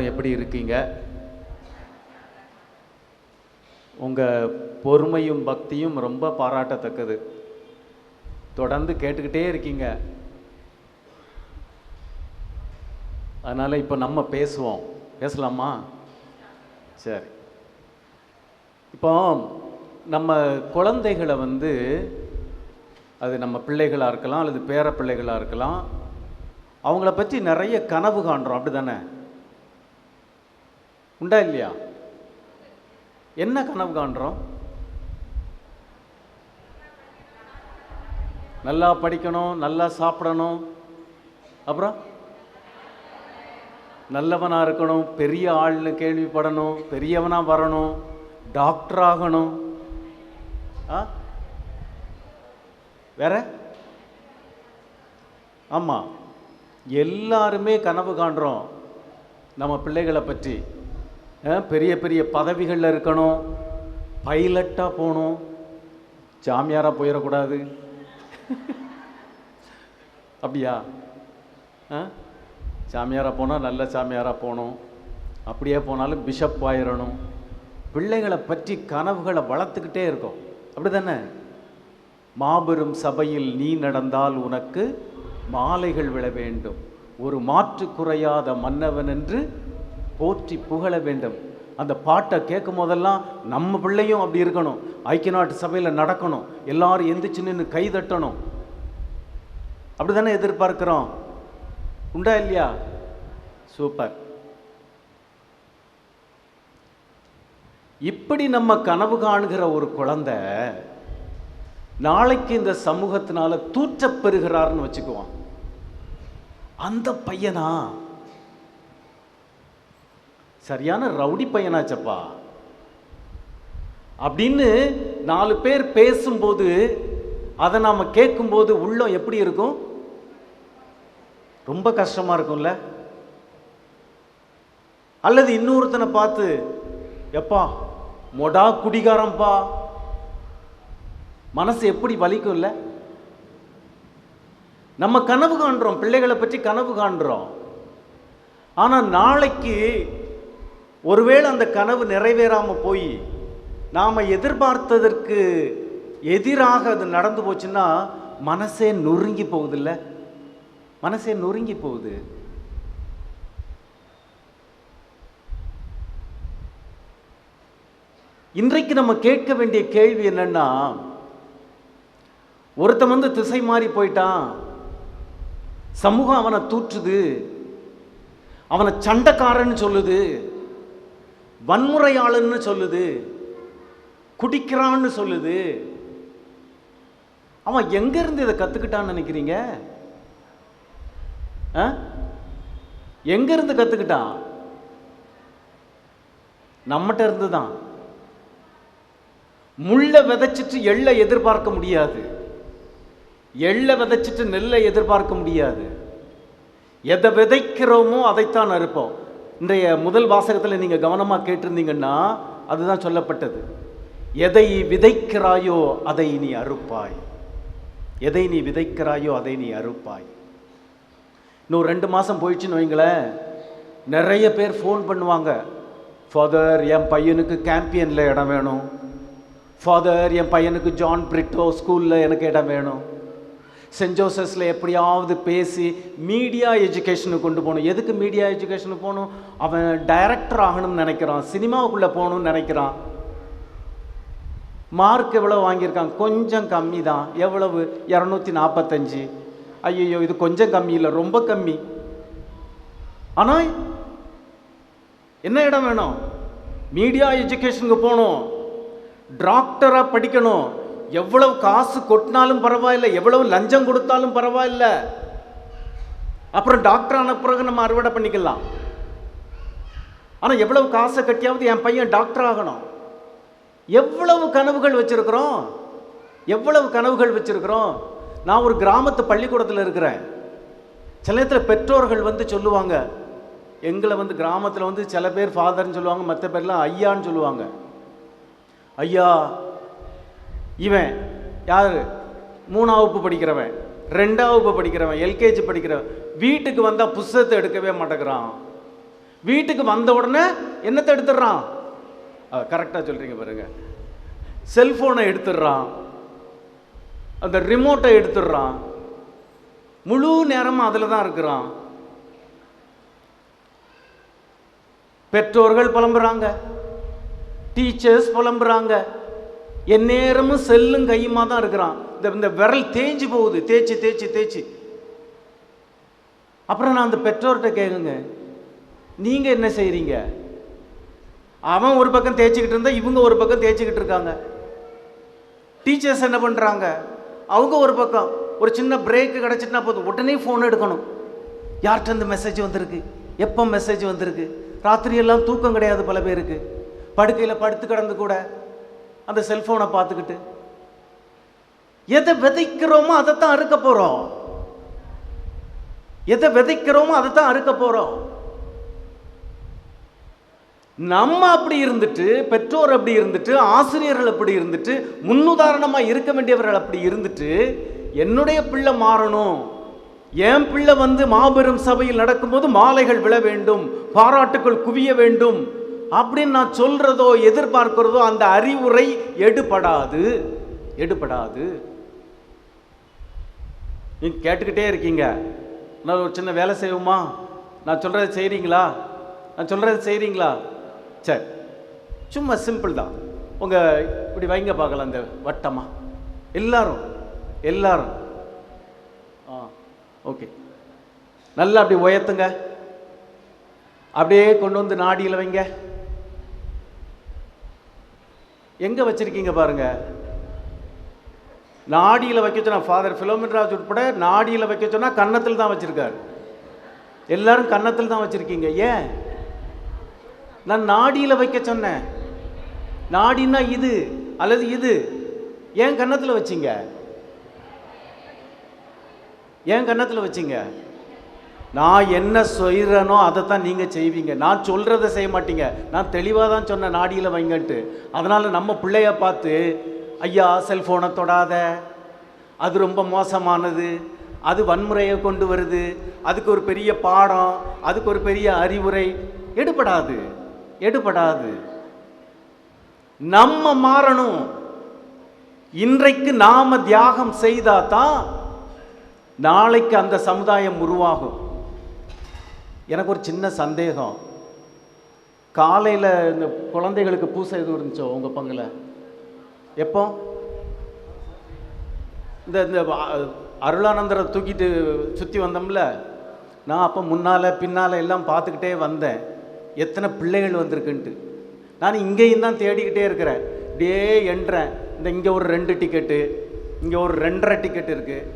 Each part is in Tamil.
எல்லாரும் எப்படி இருக்கீங்க? உங்கள் பொறுமையும் பக்தியும் ரொம்ப பாராட்டத்தக்கது. தொடர்ந்து கேட்டுக்கிட்டே இருக்கீங்க. அதனால் இப்போ நம்ம பேசுவோம். பேசலாமா? சரி. இப்போ நம்ம குழந்தைகளை வந்து அது நம்ம பிள்ளைகளாக இருக்கலாம் அல்லது பேர பிள்ளைகளாக இருக்கலாம் அவங்கள பற்றி நிறைய கனவு காண்றோம். அப்படி தானே உண்டா இல்லையா? என்ன கனவு காண்றோம்? நல்லா படிக்கணும் நல்லா சாப்பிடணும். அப்புறம்? நல்லவனாக இருக்கணும் பெரிய ஆள்னு கேள்விப்படணும் பெரியவனாக வரணும் டாக்டர் ஆகணும். ஆ? வேற? ஆமாம் எல்லாருமே கனவு காண்றோம் நம்ம பிள்ளைகளை பற்றி. பெரிய பெரிய பதவிகளில் இருக்கணும். பைலட்டாக போகணும். ஜாமியாராக போயிடக்கூடாது. அப்படியா? ஆ சாமியாராக போனால் நல்ல சாமியாராக போகணும். அப்படியே போனாலும் பிஷப் ஆயிடணும் பிள்ளைகளை பற்றி கனவுகளை வளர்த்துக்கிட்டே இருக்கோம். அப்படி தானே மாபெரும் சபையில் நீ நடந்தால் உனக்கு மாலைகள் விழ வேண்டும். ஒரு மாற்று குறையாத மன்னவன் என்று போற்றி புகழ வேண்டும். அந்த பாட்டை கேட்கும் போதெல்லாம் நம்ம பிள்ளையும் அப்படி இருக்கணும். ஐக்கிய நாட்டு சபையில் நடக்கணும். எல்லாரும் எந்திரிச்சு நின்று கை தட்டணும். அப்படி தானே எதிர்பார்க்கிறோம். உண்டா இல்லையா? சூப்பர். இப்படி நம்ம கனவு காணுகிற ஒரு குழந்தை நாளைக்கு இந்த சமூகத்தினால தூற்றப் வச்சுக்குவான். வச்சுக்குவோம் அந்த பையனா? சரியான ரவுடி பையனாச்சப்பா. அப்படின்னு நாலு பேர் பேசும்போது அதை நாம் கேட்கும்போது உள்ளம் எப்படி இருக்கும்? ரொம்ப கஷ்டமாக இருக்கும்ல? அல்லது இன்னொருத்தனை பார்த்து எப்பா மொடா குடிகாரம்பா. மனசு எப்படி வலிக்கும்ல? நம்ம கனவு காண்றோம் பிள்ளைகளை பற்றி கனவு காண்றோம். ஆனால் நாளைக்கு ஒருவேளை அந்த கனவு நிறைவேறாமல் போய் நாம எதிர்பார்த்ததற்கு எதிராக அது நடந்து போச்சுன்னா மனசே நொறுங்கி போகுதில்ல? மனசே நொறுங்கி போகுது. இன்றைக்கு நம்ம கேட்க வேண்டிய கேள்வி என்னன்னா ஒருத்தன் வந்து திசை மாறி போயிட்டான். சமூகம் அவனை தூற்றுது. அவனை சண்டைக்காரன்னு சொல்லுது. வன்முறையாளன்னு சொல்லுது. குடிக்கிறான்னு சொல்லுது. அவன் எங்க இருந்து இதை கத்துக்கிட்டான்னு நினைக்கிறீங்க? ஆ? எங்க இருந்து கத்துக்கிட்டான்? நம்மகிட்ட இருந்து தான். முள்ளை விதைச்சிட்டு எள்ளை எதிர்பார்க்க முடியாது. எள்ளை விதைச்சிட்டு நெல்லை எதிர்பார்க்க முடியாது. எதை விதைக்கிறோமோ அதைத்தான் அறுப்போம். இன்றைய முதல் வாசகத்தில் நீங்கள் கவனமாக கேட்டிருந்தீங்கன்னா அதுதான் சொல்லப்பட்டது. எதை விதைக்கிறாயோ அதை நீ அறுப்பாய். எதை நீ விதைக்கிறாயோ அதை நீ அறுப்பாய். இன்னும் ரெண்டு மாதம் போயிடுச்சுன்னு வைங்களேன். நிறைய பேர் ஃபோன் பண்ணுவாங்க. ஃபாதர் என் பையனுக்கு கேம்பியனில் இடம் வேணும். ஃபாதர் என் பையனுக்கு ஜான் பிரிட்டோ ஸ்கூலில் எனக்கு இடம் வேணும். சென்ட் ஜோசஸில் எப்படியாவது பேசி மீடியா எஜுகேஷனுக்கு கொண்டு போகணும். எதுக்கு மீடியா எஜுகேஷனுக்கு போகணும்? அவன் டைரக்டர் ஆகணும்னு நினைக்கிறான். சினிமாவுக்குள்ளே போகணும்னு நினைக்கிறான். மார்க் எவ்வளோ வாங்கியிருக்கான்? கொஞ்சம் கம்மி தான் எவ்வளவு? இரநூத்தி நாற்பத்தஞ்சு ஐயோ இது கொஞ்சம் கம்மி இல்லை ரொம்ப கம்மி. ஆனால் என்ன இடம் வேணும்? மீடியா எஜுகேஷனுக்கு போகணும். டாக்டராக படிக்கணும். எவ்வளவு காசு கொட்டினாலும் பரவாயில்ல எவ்வளவு லஞ்சம் கொடுத்தாலும் பரவாயில்ல. அப்புறம் டாக்டர் ஆன பிறகு நம்ம அறுவடை பண்ணிக்கலாம். ஆனால் எவ்வளவு காசை கட்டியாவது என் பையன் டாக்டர் ஆகணும். எவ்வளவு கனவுகள் வச்சிருக்கிறோம்? எவ்வளவு கனவுகள் வச்சிருக்கிறோம்? நான் ஒரு கிராமத்து பள்ளிக்கூடத்தில் இருக்கிறேன். சில நேரத்தில் பெற்றோர்கள் வந்து சொல்லுவாங்க எங்களை வந்து கிராமத்தில் வந்து சில பேர் ஃபாதர்னு சொல்லுவாங்க மற்ற பேர்லாம் ஐயான்னு சொல்லுவாங்க. ஐயா இவன் யார்? மூணாம் வகுப்பு படிக்கிறவன். ரெண்டாம் வகுப்பு படிக்கிறவன் எல்கேஜி படிக்கிறவன். வீட்டுக்கு வந்தால் புஸ்தகத்தை எடுக்கவே மாட்டேங்கிறான். வீட்டுக்கு வந்த உடனே என்னத்தை எடுத்துடுறான்? கரெக்டாக சொல்கிறீங்க பாருங்க. செல்ஃபோனை எடுத்துடுறான். அந்த ரிமோட்டை எடுத்துடுறான். முழு நேரமும் அதில் தான் இருக்கிறான். பெற்றோர்கள் புலம்புறாங்க. டீச்சர்ஸ் புலம்புறாங்க. எந்நேரமும் செல்லும் கையுமா தான் இருக்கிறான். இந்த இந்த விரல் தேஞ்சு போகுது. தேய்ச்சி தேய்ச்சி தேய்ச்சி அப்புறம் நான் அந்த பெற்றோர்கிட்ட கேட்குங்க நீங்கள் என்ன செய்கிறீங்க அவன் ஒரு பக்கம் தேய்ச்சிக்கிட்டு இருந்தா இவங்க ஒரு பக்கம் தேய்ச்சிக்கிட்டு இருக்காங்க. டீச்சர்ஸ் என்ன பண்ணுறாங்க அவங்க ஒரு பக்கம். ஒரு சின்ன பிரேக்கு கிடச்சிட்டுனா போதும். உடனே ஃபோன் எடுக்கணும். யார்கிட்ட இந்த மெசேஜ் வந்திருக்கு? எப்போ மெசேஜ் வந்திருக்கு? ராத்திரியெல்லாம் தூக்கம் கிடையாது பல பேருக்கு படுக்கையில் படுத்து கிடந்து கூட அந்த செல்ஃபோனை பார்த்துக்கிட்டு எதை விதைக்கிறோமோ அதைத்தான் அறுக்க போகிறோம் எதை விதைக்கிறோமோ அதைத்தான் அறுக்க போகிறோம் நம்ம அப்படி இருந்துட்டு பெற்றோர் அப்படி இருந்துட்டு ஆசிரியர்கள் அப்படி இருந்துட்டு முன்னுதாரணமாக இருக்க வேண்டியவர்கள் அப்படி இருந்துட்டு என்னுடைய பிள்ளை மாறணும். என் பிள்ளை வந்து மாபெரும் சபையில் நடக்கும்போது மாலைகள் விழ வேண்டும் பாராட்டுக்கள் குவிய வேண்டும். அப்படின்னு நான் சொல்கிறதோ எதிர்பார்க்கிறதோ அந்த அறிவுரை எடுபடாது. எடுபடாது. நீங்கள் கேட்டுக்கிட்டே இருக்கீங்க. நான் ஒரு சின்ன வேலை செய்வோமா? நான் சொல்கிறத செய்கிறீங்களா நான் சொல்கிறத செய்கிறீங்களா சரி. சும்மா சிம்பிள் தான். உங்கள் இப்படி வைங்க பார்க்கலாம் அந்த வட்டமாக எல்லாரும் எல்லாரும். ஆ ஓகே. நல்லா அப்படி உயர்த்துங்க. அப்படியே கொண்டு வந்து நாடியில் வைங்க. எங்கே வச்சிருக்கீங்க பாருங்கள் நாடியில் வைக்க சொன்னா ஃபாதர் ஃபிலோமின்ராஜ் உட்பட நாடியில் வைக்க சொன்னால் கன்னத்தில் தான் வச்சுருக்காரு. எல்லாரும் கன்னத்தில் தான் வச்சுருக்கீங்க. ஏன்? நான் நாடியில் வைக்க சொன்னேன். நாடின்னா இது அல்லது இது. ஏன் கன்னத்தில் வச்சீங்க? ஏன் கன்னத்தில் வச்சீங்க? நான் என்ன சொல்கிறேனோ அதை தான் நீங்கள் செய்வீங்க. நான் சொல்கிறத செய்ய மாட்டீங்க. நான் தெளிவாக தான் சொன்னேன் நாடியில் வைங்கன்ட்டு. அதனால் நம்ம பிள்ளைய பார்த்து ஐயா செல்ஃபோனை தொடாத. அது ரொம்ப மோசமானது. அது வன்முறையை கொண்டு வருது. அதுக்கு ஒரு பெரிய பாடம். அதுக்கு ஒரு பெரிய அறிவுரை. எடுபடாது. எடுபடாது. நம்ம மாறணும். இன்றைக்கு நாம தியாகம் செய்தா தான் நாளைக்கு அந்த சமுதாயம் உருவாகும். எனக்கு ஒரு சின்ன சந்தேகம். காலையில் இந்த குழந்தைகளுக்கு பூசை எதுவும் இருந்துச்சோ உங்கள் பங்கில்? எப்போ? இந்த இந்த அருளானந்தரை தூக்கிட்டு சுற்றி வந்தோம்ல? நான் அப்போ முன்னால் பின்னால் எல்லாம் பார்த்துக்கிட்டே வந்தேன். எத்தனை பிள்ளைகள் வந்திருக்குன்ட்டு. நான் இங்கேயும் தான் தேடிக்கிட்டே இருக்கிறேன். இப்படியே என்றேன். இந்த இங்கே ஒரு ரெண்டு டிக்கெட்டு இங்கே ஒரு ரெண்டரை டிக்கெட் இருக்குது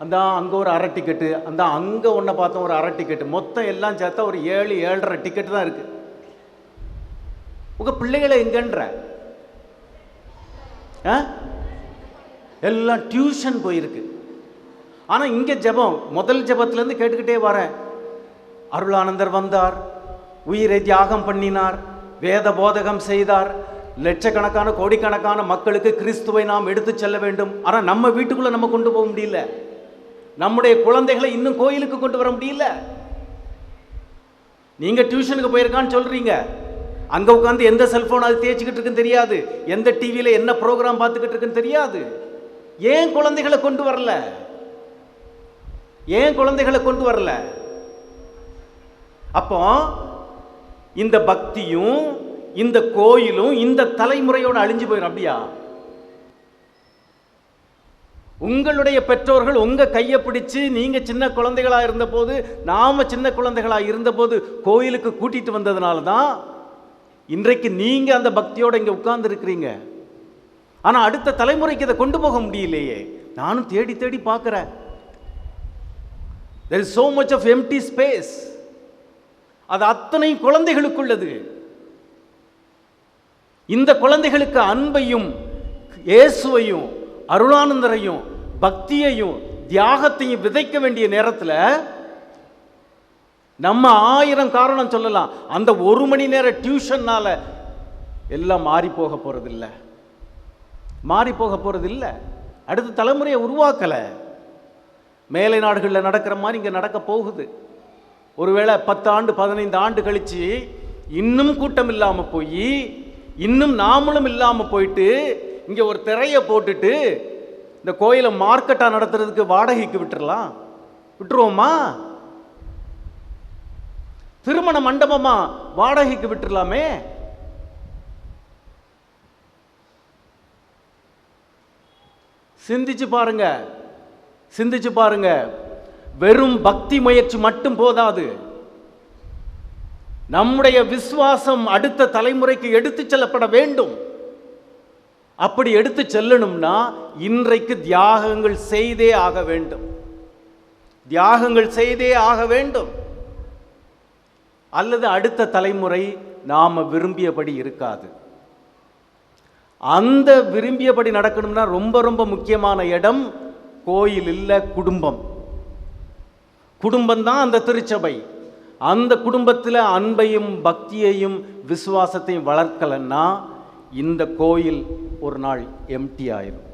அந்த அங்கே ஒரு அரை டிக்கெட்டு அந்த அங்கே ஒன்றை பார்த்தோம் ஒரு அரை டிக்கெட்டு மொத்தம் எல்லாம் சேர்த்தா ஒரு ஏழு ஏழரை டிக்கெட் தான் இருக்குது உங்கள் பிள்ளைகளை எங்கன்ற? ஆ? எல்லாம் டியூஷன் போயிருக்கு. ஆனால் இங்கே ஜெபம் முதல் ஜபத்துலேருந்து கேட்டுக்கிட்டே வரேன். அருளானந்தர் வந்தார் உயிரை தியாகம் பண்ணினார் வேத போதகம் செய்தார். லட்சக்கணக்கான கோடிக்கணக்கான மக்களுக்கு கிறிஸ்துவை நாம் எடுத்துச் செல்ல வேண்டும். ஆனால் நம்ம வீட்டுக்குள்ளே நம்ம கொண்டு போக முடியல. நம்முடைய குழந்தைகளை இன்னும் கோயிலுக்கு கொண்டு வர முடியல. நீங்கள் டியூஷனுக்கு போயிருக்கான்னு சொல்கிறீங்க அங்கே உட்காந்து எந்த செல்ஃபோன் அது தேய்ச்சிக்கிட்டு இருக்குன்னு தெரியாது. எந்த டிவியில் என்ன ப்ரோக்ராம் பார்த்துக்கிட்டு இருக்குன்னு தெரியாது. ஏன் குழந்தைகளை கொண்டு வரல? ஏன் குழந்தைகளை கொண்டு வரல? அப்போ இந்த பக்தியும் இந்த கோயிலும் இந்த தலைமுறையோடு அழிஞ்சு போயிடும் அப்படியா? உங்களுடைய பெற்றோர்கள் உங்க கையை பிடிச்சு நீங்க சின்ன குழந்தைகளா இருந்தபோது நாம சின்ன குழந்தைகளா இருந்தபோது கோயிலுக்கு கூட்டிட்டு வந்ததுனால தான் இன்றைக்கு நீங்க அந்த பக்தியோட இங்க உட்கார்ந்து இருக்கிறீங்க ஆனா அடுத்த தலைமுறைக்கு இதை கொண்டு போக முடியலையே. நானும் தேடி தேடி பார்க்குறேன். There is so much of empty space அது அத்தனை குழந்தைகளுக்குள்ளது. இந்த குழந்தைகளுக்கு அன்பையும் இயேசுவையும் அருளானந்தரையும் பக்தியையும் தியாகத்தையும் விதைக்க வேண்டிய நேரத்தில் நம்ம ஆயிரம் காரணம் சொல்லலாம். அந்த ஒரு மணி நேர டியூஷன்னால் எல்லாம் மாறி போக போகிறதில்ல மாறி போக போறதில்ல. அடுத்த தலைமுறையை உருவாக்கலை. மேலை நாடுகளில் நடக்கிற மாதிரி இங்கே நடக்க போகுது. ஒருவேளை பத்து ஆண்டு பதினைந்து ஆண்டு கழிச்சு இன்னும் கூட்டம் இல்லாமல் போய் இன்னும் நாமளும் இல்லாமல் போயிட்டு இங்க ஒரு திரையை போட்டுட்டு இந்த கோயிலை மார்க்கெட்டா நடத்துறதுக்கு வாடகைக்கு விட்டுறலாம். விட்டுருவோமா? திருமண மண்டபமா வாடகைக்கு விட்டுறலாமே? சிந்திச்சு பாருங்க. சிந்திச்சு பாருங்க. வெறும் பக்தி முயற்சி மட்டும் போதாது. நம்முடைய விசுவாசம் அடுத்த தலைமுறைக்கு எடுத்துச் செல்லப்பட வேண்டும். அப்படி எடுத்து செல்லணும்னா இன்றைக்கு தியாகங்கள் செய்தே ஆக வேண்டும். தியாகங்கள் செய்தே ஆக வேண்டும். அல்லது அடுத்த தலைமுறை நாம் விரும்பியபடி இருக்காது. அந்த விரும்பியபடி நடக்கணும்னா ரொம்ப ரொம்ப முக்கியமான இடம் கோயில் இல்லை குடும்பம். குடும்பம் தான் அந்த திருச்சபை. அந்த குடும்பத்தில் அன்பையும் பக்தியையும் விசுவாசத்தையும் வளர்க்கலன்னா இந்த கோயில் ஒரு நாள் எம்டி ஆயிரும்.